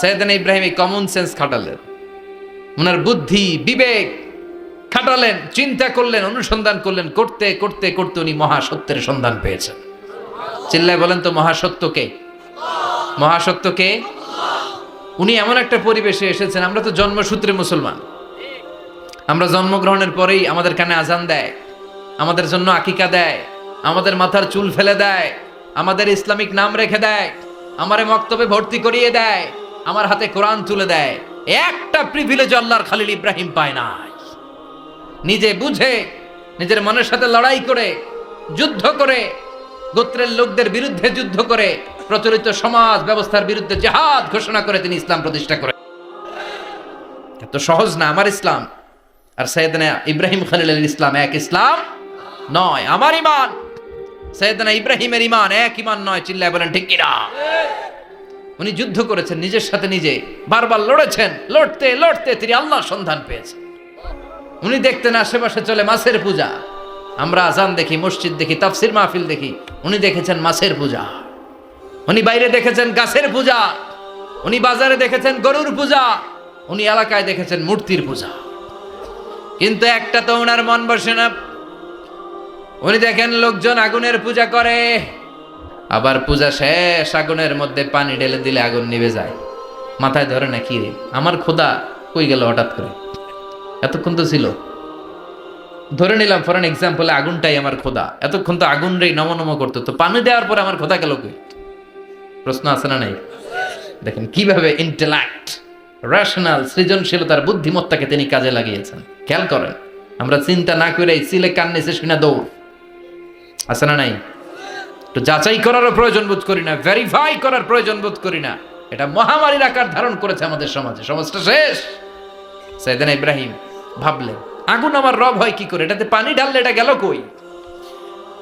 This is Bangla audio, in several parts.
সৈয়দান ইব্রাহিম এই কমন সেন্স খাটালেন। ওনার বুদ্ধি, বিবেক খাটালেন, চিন্তা করলেন, অনুসন্ধান করলেন, করতে করতে করতে উনি মহাসত্যের সন্ধান পেয়েছেন। চিল্লায় বলেন তো মহাসত্যকে মহাসত্যকে উনি এমন একটা পরিবেশে এসেছেন, আমরা তো জন্মসূত্রে মুসলমান। আমরা জন্মগ্রহণের পরেই আমাদের কানে আজান দেয়, আমাদের জন্য আকিকা দেয়, আমাদের মাথার চুল ফেলে দেয়, আমাদের ইসলামিক নাম রেখে দেয়, আমারে মক্তবে ভর্তি করিয়ে দেয় আমার হাতে কোরআন তুলে দেয়। একটা প্রিভিলেজ আল্লাহর খালিল ইব্রাহিম পায় নাই। নিজে বুঝে, নিজের মনের সাথে লড়াই করে, যুদ্ধ করে, গোত্রের লোকদের বিরুদ্ধে যুদ্ধ করে, প্রচলিত সমাজ ব্যবস্থার বিরুদ্ধে জেহাদ ঘোষণা করে তিনি ইসলাম প্রতিষ্ঠা করে। এত সহজ না আমার ইসলাম। আর সৈয়দনা ইব্রাহিম খালিলের ইসলাম এক ইসলাম নয়, আমার ইমান সৈয়দনা ইব্রাহিমের ইমান এক ইমান নয়, চিল্লায় বলেন, ঠিক কিনা? উনি যুদ্ধ করেছেন, নিজের সাথে নিজে। বারবার লড়েছেন, লড়তে লড়তে তিনি আল্লাহর সন্ধান পেয়েছেন। উনি দেখতেন আশেপাশে চলে মাছের পূজা। আমরা আজান দেখি, মসজিদ দেখি, তাফসির মাহফিল দেখি, উনি দেখেছেন মাছের পূজা। উনি বাইরে দেখেছেন গাছের পূজা। উনি বাজারে দেখেছেন গরুর পূজা। উনি এলাকায় দেখেছেন মূর্তির পূজা। কিন্তু একটা তো ওনার মন বসে না। উনি দেখেন লোকজন আগুনের পূজা করে। আবার পূজা শেষ আগুনের মধ্যে পানি ঢেলে দিলে আগুন নিভে যায়। মাথায় ধরে না, কি রে? আমার খোদা কই গেল হঠাৎ করে? এতক্ষণ তো ছিল। ধরে নিলাম ফর এক্সাম্পলে আগুনটাই আমার খোদা এতক্ষণ তো আগুন রে নম নম করতো। তো পানি দেওয়ার পরে আমার খোদা গেল কই? প্রশ্ন আছে না নাই? দেখেন কীভাবে ইন্টেলেক্ট রেশনাল সৃজনশীলতার বুদ্ধিমত্তাকে তিনি কাজে লাগিয়েছেন। খেয়াল করেন, আমরা চিন্তা না করে সিলে কান নিচে শুনে দৌড়। আছে না নাই? তো যাচাই করারও প্রয়োজন বোধ করি না ভেরিফাই করার প্রয়োজন বোধ করি না। এটা মহামারীর আকার ধারণ করেছে আমাদের সমাজে। সমাজটা শেষ। সাইদান ইব্রাহিম ভাবলেন, আগুন আমার রব হয় কি করে? এটাতে পানি ঢাললে এটা গেল কই?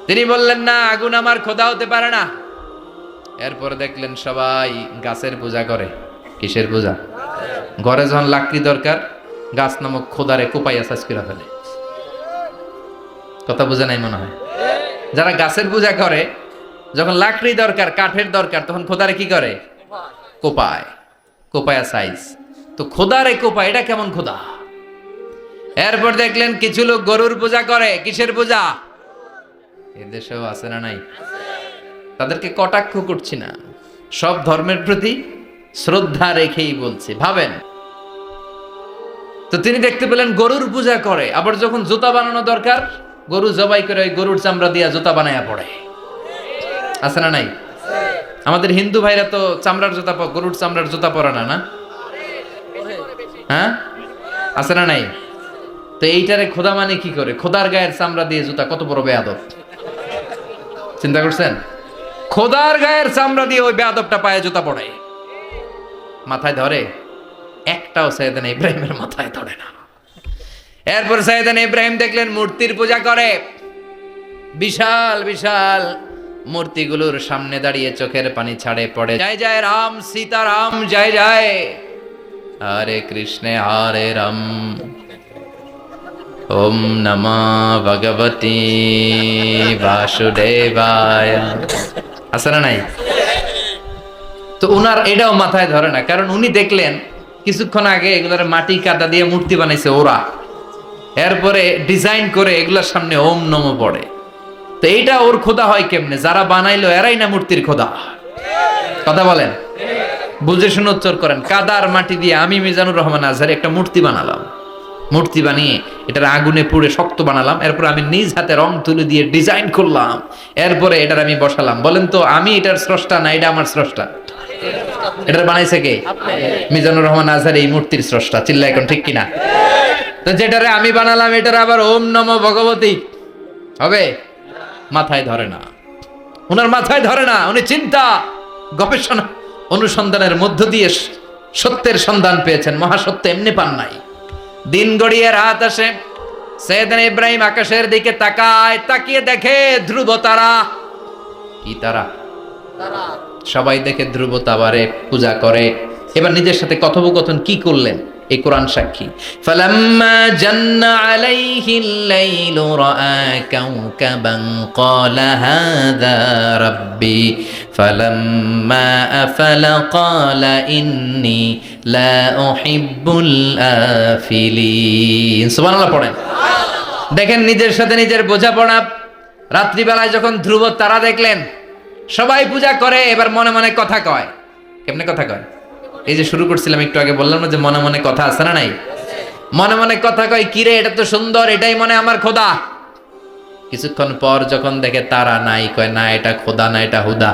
তিনি বললেন, না, আগুন আমার খোদা হতে পারে না। এরপর দেখলেন সবাই গাছের পূজা করে। কিসের পূজা? ঘরে যখন লাকড়ি দরকার, গাছ নামক খোদারে কোপাইয়া সাজ করে ফেলে। কথা বোঝা নাই মনে হয়? যারা গাছের পূজা করে যখন লাকড়ি দরকার, কাঠের দরকার, তখন খোদারে কি করে? কোপায়। কোপায়া সাইজ তো খোদারে কোপায় এটা কেমন খোদা? এরপর দেখলেন কিছু লোক গরুর পূজা করে। কিসের পূজা? এদেশেও আছে না নাই? তাদেরকে কটাক্ষ করছি না। সব ধর্মের প্রতি শ্রদ্ধা রেখেই বলছি, ভাবেন? তো তিনি দেখতে পেলেন গরুর পূজা করে। আবার যখন জুতা বানানো দরকার, গরু জবাই করে ওই গরুর চামড়া দিয়া জুতা বানায়া পড়ে। আছে না নাই? আমাদের হিন্দু ভাইরা তো চামড়ার জুতা গরুর চামড়ার জুতা পরে না না? হ্যাঁ? আছে না নাই? তো এইটারে খোদা মানে কি করে? খোদার গায়ের চামড়া দিয়ে জুতা, কত বড় বেয়াদব। চিন্তা করছেন? খোদার গায়ের চামড়া দিয়ে ওই বেয়াদবটা পায়ে জুতা পড়ে। মাথায় ধরে? একটাও সৈয়দান ইব্রাহিমের মাথায় ধরে না। এরপর সৈয়দান ইব্রাহিম দেখলেন মূর্তির পূজা করে। বিশাল বিশাল মূর্তিগুলোর সামনে দাঁড়িয়ে চোখের পানি ছাড়ে পড়ে। জয় জয় রাম, সীতারাম, জয় জয়। হরে কৃষ্ণে, হরে রাম। ওম নমঃ ভগবতী বাসুদেবায়। আছে না নাই? তো উনার এটাও মাথায় ধরে না, কারণ উনি দেখলেন, কিছুক্ষণ আগে এগুলোর মাটি কাদা দিয়ে মূর্তি বানাইছে ওরা। এরপরে ডিজাইন করে এগুলোর সামনে ওম নম পড়ে। তো এইটা ওর খোদা হয় কেমনে? যারা বানাইলো এরাই না মূর্তির খোদা। কথা বলেন? বুঝে শুনে উচ্চার করেন। কাদার মাটি দিয়ে আমি মিজানুর রহমান আজহার একটা মূর্তি বানালাম। মূর্তি বানিয়ে এটার আগুনে পুড়ে শক্ত বানালাম। এরপর আমি নিজ হাতে রং তুলে দিয়ে ডিজাইন করলাম। এরপরে এটার আমি বসালাম। বলেন তো, আমি এটার স্রষ্টা না, এটা আমার স্রষ্টা? এটার বানাইছে কে? মিজানুর রহমান আজহার এই মূর্তির স্রষ্টা। চিল্লা এখন, ঠিক কিনা? তো যেটারে আমি বানালাম, এটার আবার ওম নম ভগবতী। হবে? মাথায় ধরে না। ওনার মাথায় ধরে না উনি চিন্তা গবেষণা অনুসন্ধানের মধ্য দিয়ে সত্যের সন্ধান পেয়েছেন। মহাসত্য এমনি পান নাই। দিন গড়িয়ে রাত আসে সৈয়দান ইব্রাহিম আকাশের দিকে তাকায় তাকিয়ে দেখে ধ্রুব তারা। কি তারা। সবাই দেখে ধ্রুব তাবারে পূজা করে। এবার নিজের সাথে কথোপকথন কি করলেন? এই কোরআন সাক্ষী। ফালাম্মা জান্না আলাইহিল লাইলু রাআ কাওকাবান ক্বালা হাযা রাব্বি। ফালাম্মা আফালা ক্বালা ইন্নী লা উহিব্বুল আফিলিন। সুবহানাল্লাহ পড়েন। দেখেন নিজের সাথে নিজের বোঝাপড়া। রাত্রিবেলায় যখন ধ্রুব তারা দেখলেন, সবাই পূজা করে, এবার মনে মনে কথা কয়। কেমনে কথা কয়? এই যে শুরু করছিলাম, একটু আগে বললাম না যে মনে মনে কথা আছে না নাই? মনে মনে কথা কয় কিরে এটা তো সুন্দর, এটাই মনে আমার খোদা। কিছুক্ষণ পর যখন দেখে তারা নাই, কয়, না, এটা খোদা, না, এটা হুদা।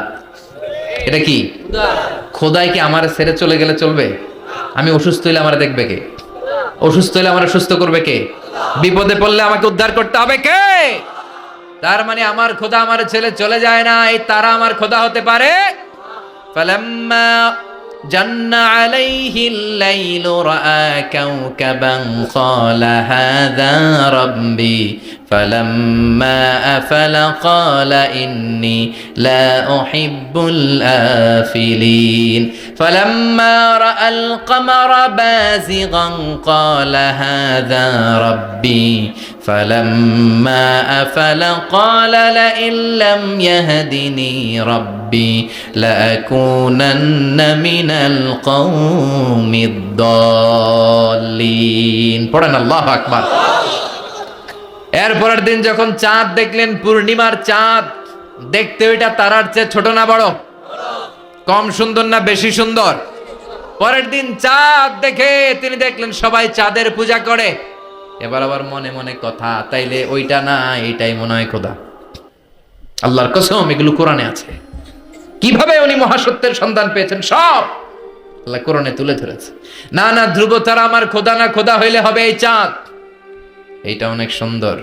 এটা কি? খোদায় কি আমার ছেড়ে চলে গেলে চলবে? আমি অসুস্থ হইলে আমার দেখবে কে? অসুস্থ হইলে আমার সুস্থ করবে কে? বিপদে পড়লে আমাকে উদ্ধার করতে হবে কে? তার মানে আমার খোদা আমার ছেলে চলে যায় না এই তারা আমার খোদা হতে পারে? جن عليه الليل رأى كوكبا قال هذا ربي فلما أفل قال إني لا أحب الآفلين. فلما راى القمر بازغا قال هذا ربي فلما افل قال لئن لم يهدني ربي لأكونن من القوم الضالين পড়েন আল্লাহ আকবার এরপরের দিন যখন চাঁদ দেখলেন পূর্ণিমার চাঁদ দেখতে ওইটা তারার চেয়ে ছোট না বড় কম সুন্দর না বেশি সুন্দর? পরের দিন চাঁদ দেখে তিনি দেখলেন সবাই চাঁদের পূজা করে। এবার আবার মনে মনে কথা, তাইলে ওইটা না, এইটাই মনে হয় খোদা। আল্লাহর কসম, এগুলো কোরআনে আছে। কীভাবে উনি মহাসত্যের সন্ধান পেয়েছেন? সব আল্লাহ কোরআনে তুলে ধরেছে। না না ধ্রুব তারা আমার খোদা না, খোদা হইলে হবে এই চাঁদ। এইটা অনেক সুন্দর।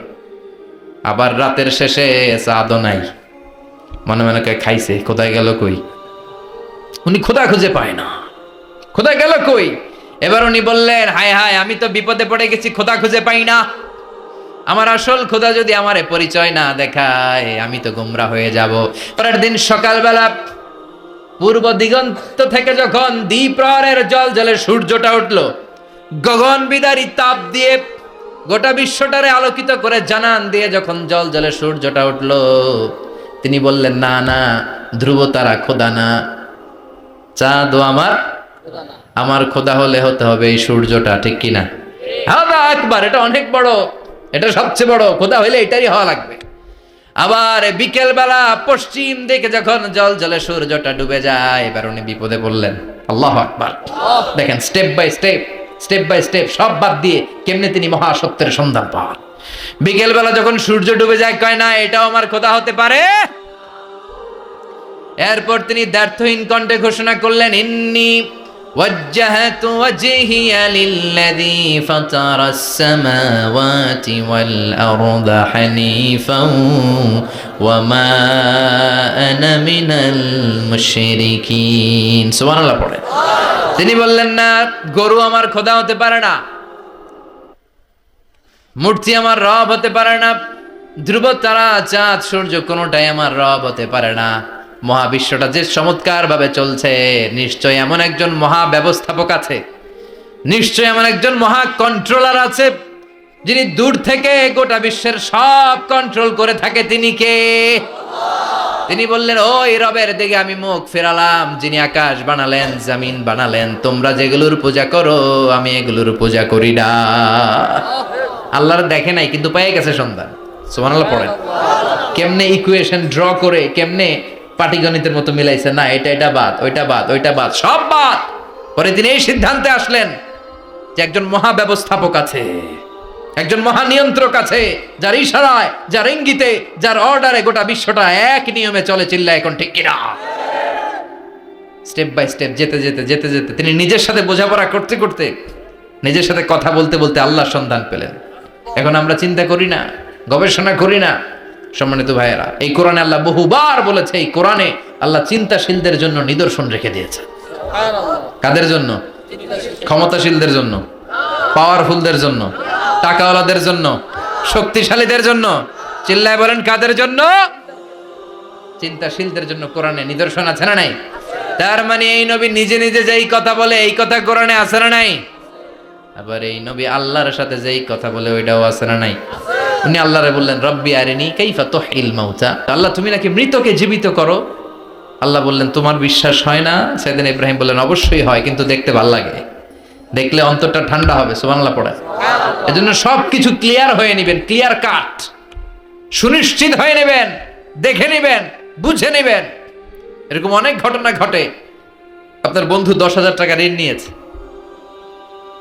আবার রাতের শেষে চাঁদও নাই। মনে মনে খাইছে কোথায় গেল কই? উনি খোদা খুঁজে পায় না। খোদা গেল কই? এবার উনি বললেন, হায় হায়, আমি তো বিপদে পড়ে গেছি, খোদা খুঁজে পাই না। আমার আসল খোদা যদি আমার পরিচয় না দেখায়, আমি তো গুমরা হয়ে যাব। পরের দিন সকালবেলা পূর্ব দিগন্ত থেকে যখন দ্বীপ্রহরের জল জলে সূর্যটা উঠল, গগন বিদারী তাপ দিয়ে গোটা বিশ্বটারে আলোকিত করে জানান দিয়ে যখন জল জলে সূর্যটা উঠল, তিনি বললেন, না না, ধ্রুব তারা খোদা না। চাঁদ আমার আমার খোদা হলে হতে হবে এই সূর্যটা, ঠিক কিনা? হাদা একবার এটা অনেক বড়, এটা সবচেয়ে বড়, খোদা হইলে এটারই হওয়া লাগবে। আবার বিকেল বেলা পশ্চিম দিকে যখন জল জলে সূর্যটা ডুবে যায়, এবার উনি বিপদে পড়লেন। আল্লাহ আকবার। দেখেন step by step step by step সব বাদ দিয়ে কেমনে তিনি মহাসত্যের সন্ধান পান। বিকেল বেলা যখন সূর্য ডুবে যায়, কয় না, এটাও আমার খোদা হতে পারে? এরপর তিনি ব্যর্থহীন কণ্ঠে ঘোষণা করলেন ইন্নি وجهت وجهي للذي فطر السماوات والأرض حنيفا وما أنا من المشركين سبحان الله পড়ে তিনি বললেন না গরু আমার খোদা হতে পারে না মূর্তি আমার রব হতে পারে না ধ্রুব তারা চাঁদ সূর্য কোনোটাই আমার রব হতে পারে না মহাবিশ্বটা যে চমৎকার ভাবে চলছে, নিশ্চয় এমন একজন মহা ব্যবস্থাপক আছে, নিশ্চয় এমন একজন মহা কন্ট্রোলার আছে, যিনি দূর থেকে গোটা বিশ্বের সব কন্ট্রোল করে থাকে। তিনি কে? তিনি বললেন, ওই রবের দিকে আমি মুখ ফেরালাম, যিনি আকাশ বানালেন, জামিন বানালেন। তোমরা যেগুলোর পূজা করো, আমি এগুলোর পূজা করি না। আল্লাহর দেখে নাই, কিন্তু পেয়ে গেছে সন্তান সুবহানাল্লাহ, পড়েন। কেমনে ইকুয়েশন ড্র করে, কেমনে পাটিগণিতের মতো মিলাইছে, না, এটা এটা বাদ, ওইটা বাদ ওইটা বাদ, সব বাদ। পরে তিনি এই সিদ্ধান্তে আসলেন যে একজন মহা ব্যবস্থাপক আছে, একজন মহা নিয়ন্ত্রক আছে, যার ইশারায়, যার ইঙ্গিতে, যার অর্ডারে গোটা বিশ্বটা এক নিয়মে চলে চিল্লা এখন ঠিক কিনা? স্টেপ বাই স্টেপ, যেতে যেতে যেতে যেতে, তিনি নিজের সাথে বোঝাপড়া করতে করতে, নিজের সাথে কথা বলতে বলতে আল্লাহর সন্ধান পেলেন। এখন আমরা চিন্তা করি না, গবেষণা করি না সম্মানিত ভাইয়েরা, এই কোরআনে আল্লাহ বহুবার বলেছে, এই কোরআনে আল্লাহ চিন্তাশীলদের জন্য নিদর্শন রেখে দিয়েছে। কাদের জন্য? ক্ষমতাশীলদের জন্য পাওয়ারফুলদের জন্য, টাকাওয়ালাদের জন্য, শক্তিশালীদের জন্য। চিল্লায় বলেন, কাদের জন্য? চিন্তাশীলদের জন্য কোরআনে নিদর্শন আছে না নাই? তার মানে এই নবী নিজে নিজে যেই কথা বলে, এই কথা কোরআনে আছে না নাই? আবার এই নবী আল্লাহর সাথে যেই কথা বলে, ওইটাও আছে না নাই? উনি আল্লাহরে বললেন, রব্বি আরেনি কাইফা তোহিল মাউতা। আল্লাহ, তুমি নাকি মৃতকে জীবিত করো? আল্লাহ বললেন, তোমার বিশ্বাস হয় না? সেদিন ইব্রাহিম বললেন, অবশ্যই হয়, কিন্তু দেখতে ভালো লাগে। দেখলে অন্তরটা ঠান্ডা হবে সুবাংলা পড়ে। এজন্য সব কিছু ক্লিয়ার হয়ে নেবেন, ক্লিয়ার কাট। সুনিশ্চিত হয়ে নেবেন, দেখে নেবেন, বুঝে নেবেন। এরকম অনেক ঘটনা ঘটে। আপনার বন্ধু দশ হাজার টাকা ঋণ নিয়েছে।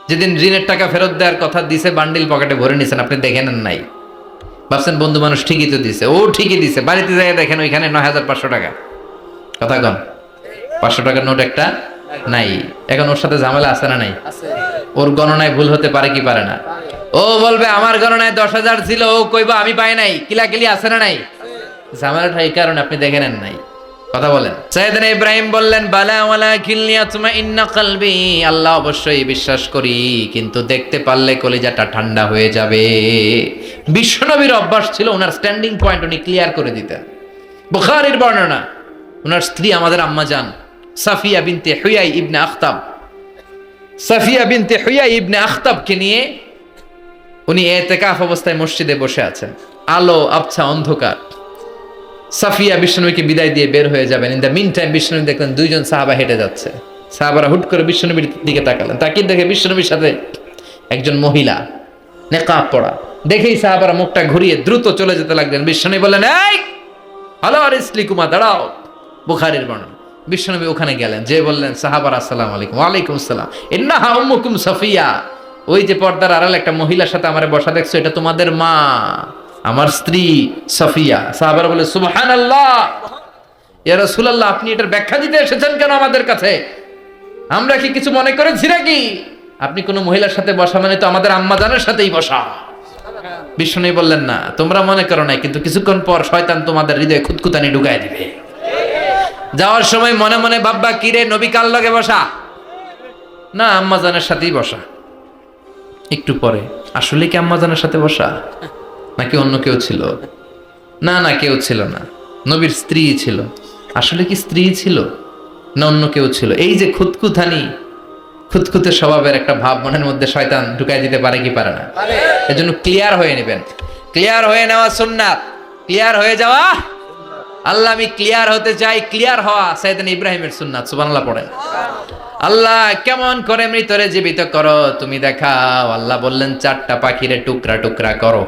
যেদিন ঋণের টাকা ফেরত দেওয়ার কথা দিছে, বান্ডিল পকেটে ভরে নিয়েছেন আপনি দেখে নেন নাই। ভাবছেন বন্ধু মানুষ ঠিকই তো দিছে। ও ঠিকই দিছে। বাড়িতে যাই দেখেন ওইখানে নয় হাজার পাঁচশো টাকা। কথা কন। পাঁচশো টাকার নোট একটা নাই। এখন ওর সাথে ঝামেলা আছে না নাই? ওর গণনায় ভুল হতে পারে কি পারে না? ও বলবে আমার গণনায় দশ হাজার ছিল ও কইবা আমি পাই নাই। কিলাকিলি আছে না নাই? ঝামেলাটা এই কারণে আপনি দেখে নেন নাই। কথা বলেন। সাইয়েদনা ইব্রাহিম বললেন, বালা ওয়ালা কিল্লিয়া তুমা ইন্না কলবি। আল্লাহ অবশ্যই বিশ্বাস করি, কিন্তু দেখতে পারলে কলিজাটা ঠান্ডা হয়ে যাবে। বিশ্বনবীর অভ্যাস ছিল ওনার স্ট্যান্ডিং পয়েন্ট উনি ক্লিয়ার করে দিতেন। বুখারীর বর্ণনা, ওনার স্ত্রী আমাদের আম্মা জান, সাফিয়া বিনতে হুয়াই ইবনে আখতাব। সাফিয়া বিনতে হুয়াই ইবনে আখতাবকে নিয়ে উনি এতেকাফ অবস্থায় মসজিদে বসে আছেন। আলো, আবছা, অন্ধকার। সাফিয়া বিষ্ণুবীকে বিদায় দিয়ে বের হয়ে যাবেন। ইন দ্য মিন টাইম বিষ্ণুবী দেখলেন দুইজন সাহাবা হেঁটে যাচ্ছে। সাহাবারা হুট করে বিষ্ণুবীর দিকে তাকালেন। তাকিয়ে দেখে বিষ্ণুবীর সাথে একজন মহিলা, নেকাব পড়া। দেখেই সাহাবারা মুখটা ঘুরিয়ে দ্রুত চলে যেতে লাগলেন। বিষ্ণুবী বললেন, এই হ্যালো আর ইসলিকুমা দাঁড়াও। বুখারির বর্ণনা। বিশ্বনবী ওখানে গেলেন। যে বললেন, সাহাবার, আসসালাম আলাইকুম। ওয়ালাইকুম আসসালাম। ইন্নাহা উম্মুকুম সাফিয়া। ওই যে পর্দার আড়াল একটা মহিলার সাথে আমার বসা দেখছ, এটা তোমাদের মা। আমার স্ত্রী সাফিয়া। সাহাবারা বলে, সুবহানাল্লাহ! ইয়া রাসূলুল্লাহ, আপনি এটার ব্যাখ্যা দিতে এসেছেন কেন আমাদের কাছে? আমরা কি কিছু মনে করেছি নাকি? আপনি কোনো মহিলার সাথে বসা মানে তো আমাদের আম্মাজানের সাথেই বসা। বিষ্ণু বললেন, না, তোমরা মনে করো নাই, কিন্তু কিছুক্ষণ পর শয়তান তোমাদের হৃদয়ে খুদকুতানি ঢুকায় দিবে। যাওয়ার সময় মনে মনে ভাববা কিরে নবী কাল লগে বসা? না, আম্মাজানের সাথেই বসা। একটু পরে, আসলে কি আম্মাজানের সাথে বসা? নাকি অন্য কেউ ছিল? না না কেউ ছিল না। নবীর স্ত্রী ছিল। আসলে কি স্ত্রী ছিল? না অন্য কেউ ছিল? এই যে খুতকুথানি খুতখুতে স্বভাবের একটা ভাব মনের মধ্যে শয়তান ঢুকাই দিতে পারে কি পারে না? এজন্য ক্লিয়ার হয়ে নেবেন। ক্লিয়ার হয়ে নেওয়া সুন্নাত। ক্লিয়ার হয়ে যাওয়া আল্লাহ আমি ক্লিয়ার হতে চাই ক্লিয়ার হওয়া সাইদান ইব্রাহিমের সুন্নাত সুবহানাল্লাহ পড়েন। আল্লাহ কেমন করে মৃতরে জীবিত করো? তুমি দেখাও। আল্লাহ বললেন চারটা পাখিরে টুকরা টুকরা করো।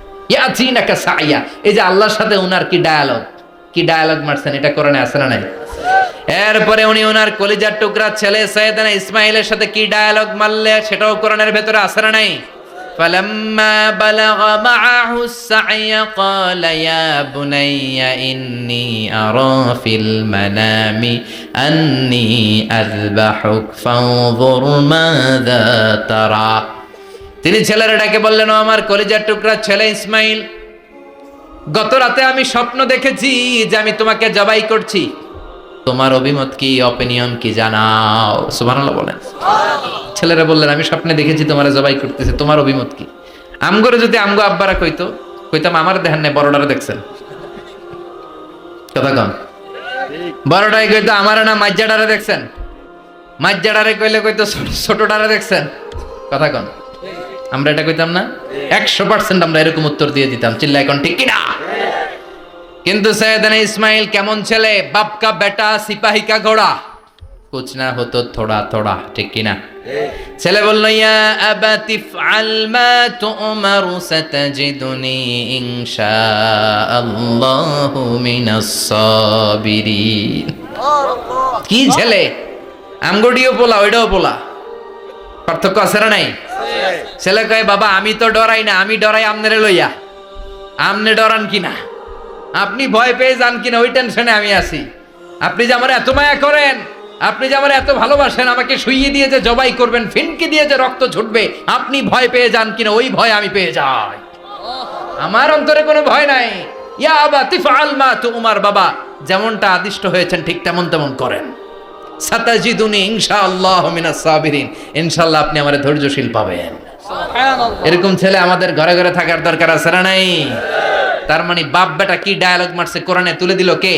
ইয়াচিনাকা সাইয়া এই যে আল্লাহর সাথে উনার কি ডায়ালগ কি ডায়ালগ মারছেন এটা কোরআনে আছে না নাই এরপরে উনি ওনার কলিজার টুকরা ছেলে সৈয়দানা ইসমাইলের সাথে কি ডায়ালগ মারলে সেটাও কোরআনের ভেতরে আছে না নাই فلما بلغ معه السعي قال يا بني إني أرى في المنام أني أذبحك فانظر ماذا ترى তিনি ছেলেরা ডাকে বললেন আমার কলিজার টুকরা ছেলে ইসমাইল, গত রাতে আমি স্বপ্ন দেখেছি যে আমি তোমাকে জবাই করছি। তোমার অভিমত কি অপিনিয়ন কি জানাও? সুবহানাল্লাহ বলেন। ছেলেরা বললেন, আমি স্বপ্নে দেখেছি তোমার জবাই করতেছে, তোমার অভিমত কি? আমগরে যদি আমগো আব্বারা কইতো, কইতাম, আমার দেখেন নাই বড়ডারে দেখছেন। কথা কম বড়টাই কইতো, আমার না মাজ্জাডারে দেখছেন? মাজ্জাডারে কইলে কইতো, ছোট- ছোটডারে দেখছেন? কথা কন। আমরা এটা কইতাম না? একশো পার্সেন্ট আমরা এরকম উত্তর দিয়ে দিতাম। চিল্লা এখন ঠিক কিনা? কিন্তু সৈয়দনা ইসমাইল কেমন ছেলে? বাপকা বেটা সিপাহী কা ঘোড়া। কুছ না হতো থোড়া থোড়া ঠিক কিনা? ছেলে বলল ইয়া আবাতি ফআল মা তুমারু সাতাজিদুনি ইনশাআল্লাহু মিনাস সাবিরিন। কি ছেলে? আমগডিও পোলা ওইটাও পোলা। পার্থক্য আছে না নাই? ছেলে কয়, বাবা, আমি তো ডরাই না, আমি ডরাই আমনেরে লইয়া। আমনে ডরান কিনা আপনি ভয় পেয়ে যান কিনা ওই টেনশনে আমি আছি। আপনি যে আমার এত মায়া করেন, আপনি যে আমার এত ভালোবাসেন, আমাকে শুইয়ে দিয়ে যে জবাই করবেন, ফিনকি দিয়ে যে রক্ত ছুটবে, আপনি ভয় পেয়ে যান কিনা ওই ভয় আমি পেয়ে যাই। আমার অন্তরে কোনো ভয় নাই। ইয়া আবা, তিফআল মা তুমার বাবা, যেমনটা আদিষ্ট হয়েছেন, ঠিক তেমন তেমন করেন। সাতাজিদুনি ইনশাআল্লাহ মিনাস সাবিরিন। ইনশাআল্লাহ আপনি আমার ধৈর্যশীল পাবেন। এরকম ছেলে আমাদের ঘরে ঘরে থাকার দরকার আছে না নাই? তার মানে বাপ বেটা কি ডায়ালগ মারছে? কোরআনে তুলে দিল কে?